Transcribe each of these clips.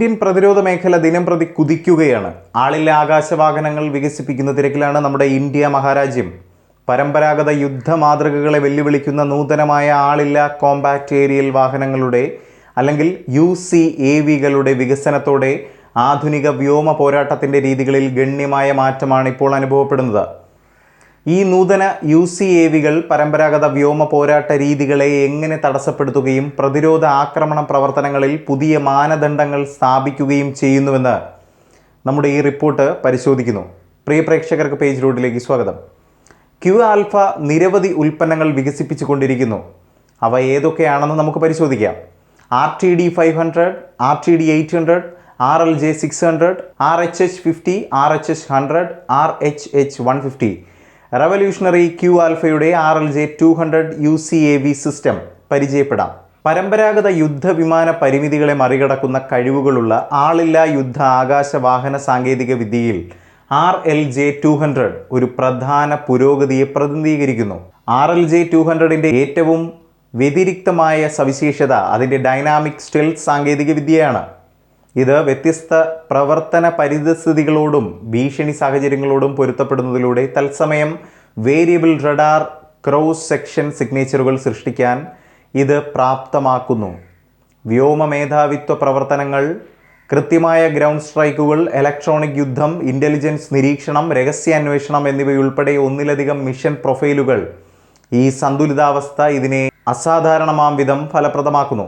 Indian പ്രതിരോധ മേഖല ദിനം പ്രതി കുതിക്കുകയാണ്. ആളില്ല ആകാശവാഹനങ്ങൾ വികസിപ്പിക്കുന്ന തിരക്കിലാണ് നമ്മുടെ ഇന്ത്യ മഹാരാജ്യം. പരമ്പരാഗത യുദ്ധ മാതൃകകളെ വെല്ലുവിളിക്കുന്ന നൂതനമായ ആളില്ല കോമ്പാക്റ്റ് ഏരിയൽ വാഹനങ്ങളുടെ അല്ലെങ്കിൽ യു സി എ വികളുടെ വികസനത്തോടെ ആധുനിക വ്യോമ പോരാട്ടത്തിന്റെ രീതികളിൽ ഗണ്യമായ മാറ്റമാണ് ഇപ്പോൾ അനുഭവപ്പെടുന്നത്. ഈ നൂതന യു സി എ വികൾ പരമ്പരാഗത വ്യോമ പോരാട്ട രീതികളെ എങ്ങനെ തടസ്സപ്പെടുത്തുകയും പ്രതിരോധ ആക്രമണ പ്രവർത്തനങ്ങളിൽ പുതിയ മാനദണ്ഡങ്ങൾ സ്ഥാപിക്കുകയും ചെയ്യുന്നുവെന്ന് നമ്മുടെ ഈ റിപ്പോർട്ട് പരിശോധിക്കുന്നു. പ്രിയ പ്രേക്ഷകർക്ക് പേജ് റോഡിലേക്ക് സ്വാഗതം. ക്യു ആൽഫ നിരവധി ഉൽപ്പന്നങ്ങൾ വികസിപ്പിച്ചു കൊണ്ടിരിക്കുന്നു അവ ഏതൊക്കെയാണെന്ന് നമുക്ക് പരിശോധിക്കാം. R T D five hundred R T D eight hundred R L J six hundred R H H fifty R H H hundred R H H one fifty revolutionary Q ആൽഫയുടെ R L J two hundred U C A V system പരിചയപ്പെടാം. പരമ്പരാഗത യുദ്ധവിമാന പരിമിതികളെ മറികടക്കുന്ന കഴിവുകളുള്ള ആളില്ലാ യുദ്ധ ആകാശ വാഹന സാങ്കേതിക വിദ്യയിൽ R L J two hundred ഒരു പ്രധാന പുരോഗതിയെ പ്രതിനിധീകരിക്കുന്നു. ആർ എൽ ജെ ടു ഹൺഡ്രഡിന്റെ ഏറ്റവും വ്യതിരിക്തമായ സവിശേഷത അതിന്റെ ഡൈനാമിക് സ്റ്റെൽത്ത് സാങ്കേതിക വിദ്യയാണ്. ഇത് വ്യത്യസ്ത പ്രവർത്തന പരിതസ്ഥിതികളോടും ഭീഷണി സാഹചര്യങ്ങളോടും പൊരുത്തപ്പെടുന്നതിലൂടെ തത്സമയം വേരിയബിൾ റഡാർ ക്രോസ് സെക്ഷൻ സിഗ്നേച്ചറുകൾ സൃഷ്ടിക്കാൻ ഇത് പ്രാപ്തമാക്കുന്നു. വ്യോമ മേധാവിത്വ പ്രവർത്തനങ്ങൾ കൃത്യമായ ഗ്രൗണ്ട് സ്ട്രൈക്കുകൾ ഇലക്ട്രോണിക് യുദ്ധം ഇന്റലിജൻസ് നിരീക്ഷണം രഹസ്യാന്വേഷണം എന്നിവയുൾപ്പെടെ ഒന്നിലധികം മിഷൻ പ്രൊഫൈലുകൾ ഈ സന്തുലിതാവസ്ഥ ഇതിനെ അസാധാരണമാം വിധം ഫലപ്രദമാക്കുന്നു.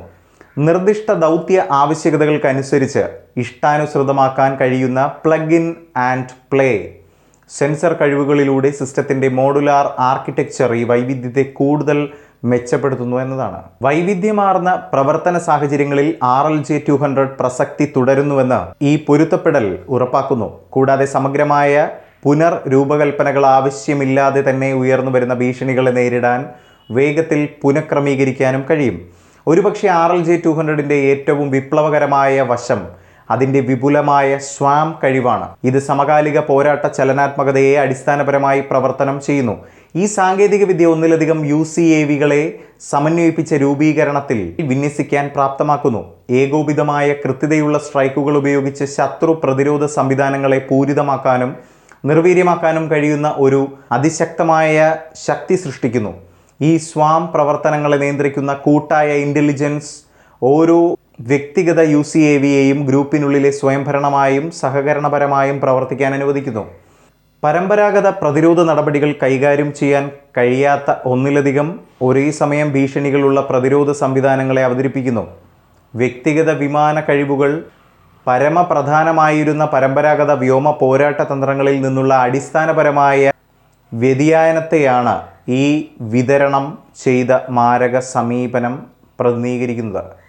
നിർദ്ദിഷ്ട ദൗത്യ ആവശ്യകതകൾക്കനുസരിച്ച് ഇഷ്ടാനുസൃതമാക്കാൻ കഴിയുന്ന plug in and play sensor കഴിവുകളിലൂടെ സിസ്റ്റത്തിന്റെ മോഡുലാർ ആർക്കിടെക്ചർ ഈ വൈവിധ്യത്തെ കൂടുതൽ മെച്ചപ്പെടുത്തുന്നു എന്നതാണ്. വൈവിധ്യമാർന്ന പ്രവർത്തന സാഹചര്യങ്ങളിൽ R L J two hundred പ്രസക്തി തുടരുന്നുവെന്ന് ഈ പൊരുത്തപ്പെടൽ ഉറപ്പാക്കുന്നു. കൂടാതെ സമഗ്രമായ പുനർ രൂപകൽപ്പനകൾ ആവശ്യമില്ലാതെ തന്നെ ഉയർന്നു വരുന്ന ഭീഷണികളെ നേരിടാൻ വേഗത്തിൽ പുനഃക്രമീകരിക്കാനും കഴിയും. ഒരുപക്ഷെ ആർ എൽ ജെ ടു ഹൺഡ്രഡിന്റെ ഏറ്റവും വിപ്ലവകരമായ വശം അതിന്റെ വിപുലമായ സ്വാം കഴിവാണ്. ഇത് സമകാലിക പോരാട്ട ചലനാത്മകതയെ അടിസ്ഥാനപരമായി പ്രവർത്തനം ചെയ്യുന്നു. ഈ സാങ്കേതികവിദ്യ ഒന്നിലധികം യു സി എ വികളെ സമന്വയിപ്പിച്ച രൂപീകരണത്തിൽ വിന്യസിക്കാൻ പ്രാപ്തമാക്കുന്നു. ഏകോപിതമായ കൃത്യതയുള്ള സ്ട്രൈക്കുകൾ ഉപയോഗിച്ച് ശത്രു പ്രതിരോധ സംവിധാനങ്ങളെ പൂരിതമാക്കാനും നിർവീര്യമാക്കാനും കഴിയുന്ന ഒരു അതിശക്തമായ ശക്തി സൃഷ്ടിക്കുന്നു. ഈ സ്വാം പ്രവർത്തനങ്ങളെ നിയന്ത്രിക്കുന്ന കൂട്ടായ ഇന്റലിജൻസ് ഓരോ വ്യക്തിഗത യു സി എ വിയെയും ഗ്രൂപ്പിനുള്ളിലെ സ്വയംഭരണമായും സഹകരണപരമായും പ്രവർത്തിക്കാൻ അനുവദിക്കുന്നു. പരമ്പരാഗത പ്രതിരോധ നടപടികൾ കൈകാര്യം ചെയ്യാൻ കഴിയാത്ത ഒന്നിലധികം ഒരേ സമയം ഭീഷണികളുള്ള പ്രതിരോധ സംവിധാനങ്ങളെ അവതരിപ്പിക്കുന്നു. വ്യക്തിഗത വിമാന കഴിവുകൾ പരമപ്രധാനമായിരുന്ന പരമ്പരാഗത വ്യോമ പോരാട്ട തന്ത്രങ്ങളിൽ നിന്നുള്ള അടിസ്ഥാനപരമായ വ്യതിയാനത്തെയാണ് ഈ വിതരണം ചെയ്ത മാരക സമീപനം പ്രതിനിധീകരിക്കുന്നത്.